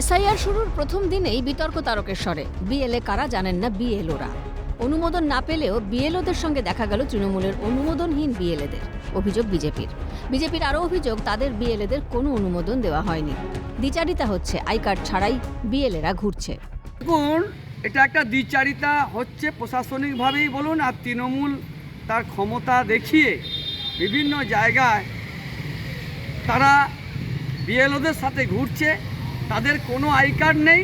SIR শুরুর প্রথম দিনেই বিতর্ক তারকেশ্বরে। বিএলএ কারা জানেন না বিএলওরা? অনুমোদন না পেলেও বিএলওদের সঙ্গে দেখা গেল তৃণমূলের অনুমোদনহীন বিএলএদের, অভিযোগ বিজেপির। বিজেপির আরও অভিযোগ, তাদের বিএলএদের কোনো অনুমোদন দেওয়া হয়নি। দ্বিচারিতা হচ্ছে আই কার্ড ছাড়াই বিএলএরা ঘুরছে। এটা একটা দ্বিচারিতা হচ্ছে প্রশাসনিকভাবেই বলুন, আর তৃণমূল তার ক্ষমতা দেখিয়ে বিভিন্ন জায়গায় তারা বিএলওদের সাথে ঘুরছে। তাদের কোনো আই কার্ড নেই।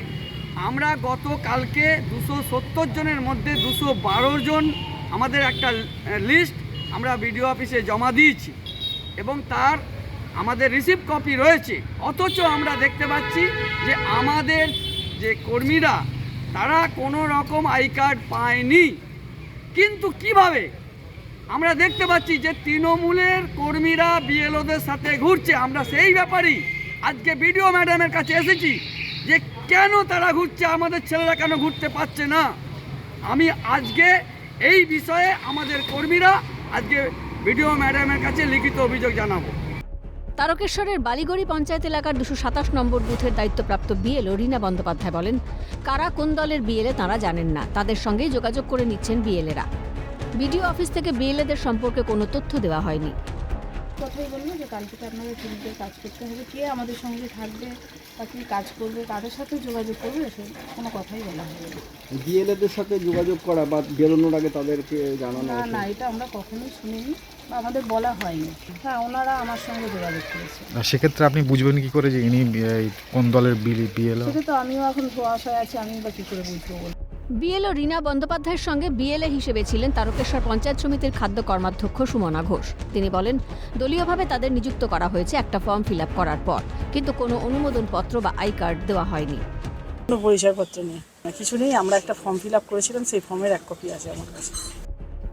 আমরা গতকালকে দুশো সত্তর জনের মধ্যে দুশো বারো জন আমাদের একটা লিস্ট আমরা বিডিও অফিসে জমা দিয়েছি এবং তার আমাদের রিসিভ কপি রয়েছে। অথচ আমরা দেখতে পাচ্ছি যে আমাদের যে কর্মীরা, তারা কোনো রকম আই কার্ড পায়নি। কিন্তু কীভাবে? আমরা দেখতে পাচ্ছি যে তৃণমূলের কর্মীরা বিএলওদের সাথে ঘুরছে। আমরা সেই ব্যাপারেই আজকে বিডিও ম্যাডামের কাছে এসেছি যে কেন তারা ঘুরছে, আমাদের ছেলেরা কেন ঘুরতে পারছে না? আমি আজকে এই বিষয়ে আমাদের কর্মীরা আজকে বিডিও ম্যাডামের কাছে লিখিত অভিযোগ জানাব। তারকেশ্বরের বালিগড়ি পঞ্চায়েত এলাকার দুশো সাতাশ নম্বর বুথের দায়িত্বপ্রাপ্ত বিএলও রীনা বন্দ্যোপাধ্যায় বলেন, কারা কোন দলের বিএলএ তাঁরা জানেন না, তাদের সঙ্গেই যোগাযোগ করে নিচ্ছেন বিএলএরা বিডিও অফিস থেকে বিএলএদের সম্পর্কে কোনো তথ্য দেওয়া হয়নি। কথাই বলল যে কাল থেকে আপনাদের ফিল্ডে কাজ করতে হবে। কে আমাদের সঙ্গে থাকবে বা কী কাজ করবে তাদের সাথে যোগাযোগ করবে সে কোনো কথাই বলা হবে না ডিএলএদের সাথে যোগাযোগ করা বা বেরোনোর আগে তাদেরকে জানানো না না এটা আমরা কখনোই শুনিনি বা আমাদের বলা হয়নি। হ্যাঁ ওনারা আমার সঙ্গে যোগাযোগ করেছে। আর সেক্ষেত্রে আপনি বুঝবেন কি করে যে ইনি এই কোন দলের বিল বিএল সেটা তো আমিও এখন ধোয়াশায় আছি আমি বা কী করে বুঝব বলুন? বিএলও রীনা বন্দ্যোপাধ্যায়ের সঙ্গে বিএলএ হিসেবে ছিলেন তারকেশ্বর পঞ্চায়েত সমিতির খাদ্য কর্মাধ্যক্ষ সুমনা ঘোষ। তিনি বলেন দলীয়ভাবে তাদের নিযুক্ত করা হয়েছে একটা ফর্ম ফিল আপ করার পর কিন্তু কোনো অনুমোদন পত্র বা আই কার্ড দেওয়া হয়নি। কোনো পরিচয়পত্র নেই। কিছু নেই আমরা একটা ফর্ম ফিল আপ করেছিলাম সেই ফর্মের এক কপি আছে আমার কাছে।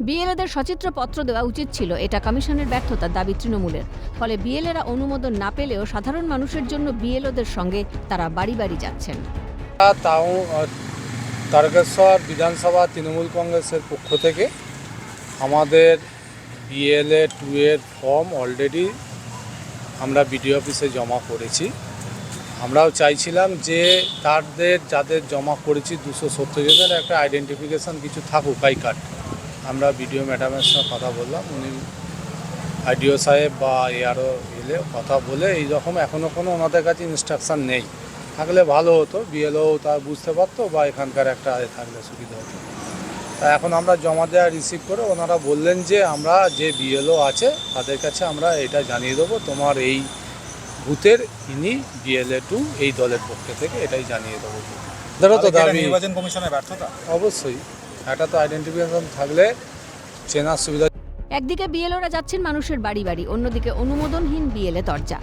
বিএলএদের সচিত্র পত্র দেওয়া উচিত ছিল এটা কমিশনের ব্যর্থতার দাবি তৃণমূলের। ফলে বিএলএরা অনুমোদন না পেলেও সাধারণ মানুষের জন্য বিএলওদের সঙ্গে তারা বাড়ি বাড়ি যাচ্ছেন। তাও তারকেশ্বর বিধানসভা তৃণমূল কংগ্রেসের পক্ষ থেকে আমাদের বিএলএ টু এর ফর্ম অলরেডি আমরা বিডিও অফিসে জমা করেছি। আমরাও চাইছিলাম যে তাদের, যাদের জমা করেছি দুশো সত্তর জনের একটা আইডেন্টিফিকেশান কিছু থাকুক আই কার্ড আমরা বিডিও ম্যাডামের সঙ্গে কথা বললাম, উনি আইডিও সাহেব বা এআরও এলে কথা বলে এই রকম এখনও কোনো ওনাদের কাছে ইনস্ট্রাকশান নেই। থাকলে ভালো হতো বিএলও তা বুঝতে পারতো বা এখানকার একটা এ থাকলে সুবিধা হতো। তা এখন আমরা জমা দেওয়া রিসিভ করে ওনারা বললেন যে আমরা যে বিএলও আছে তাদের কাছে আমরা এটা জানিয়ে দেবো। তোমার এই বুথের ইনি বিএলএ টু এই দলের পক্ষ থেকে এটাই জানিয়ে দেবো। ধরো তো দাবি নির্বাচন কমিশনের ব্যর্থতা? অবশ্যই। একটা তো আইডেন্টিফিকেশন থাকলে চেনার সুবিধা একদিকে বিএলওরা যাচ্ছেন মানুষের বাড়ি বাড়ি, অন্যদিকে অনুমোদনহীন বিএলএ দরজা।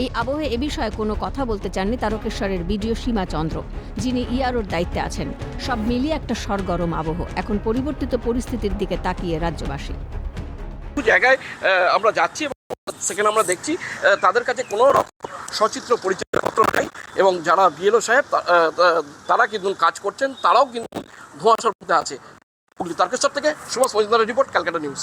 এই আবহে এ বিষয়ে কোনো কথা বলতে চাননি তারকেশ্বরের বিডিও সীমা চন্দ্র, যিনি ইআরওর দায়িত্বে আছেন। সব মিলিয়ে একটা সরগরম আবহ, এখন পরিবর্তিত পরিস্থিতির দিকে তাকিয়ে রাজ্যবাসী। জায়গায় আমরা যাচ্ছি সেখানে আমরা দেখছি তাদের কাছে কোনো রকম সচিত্র পরিচয়পত্র নেই এবং যারা বিএলও সাহেব তারা কিন্তু কাজ করছেন, তারাও কিন্তু ধোঁয়াশার মধ্যে আছে। তারকেশ্বর থেকে সুভাষ মজুমদারের রিপোর্ট, ক্যালকাটা নিউজ।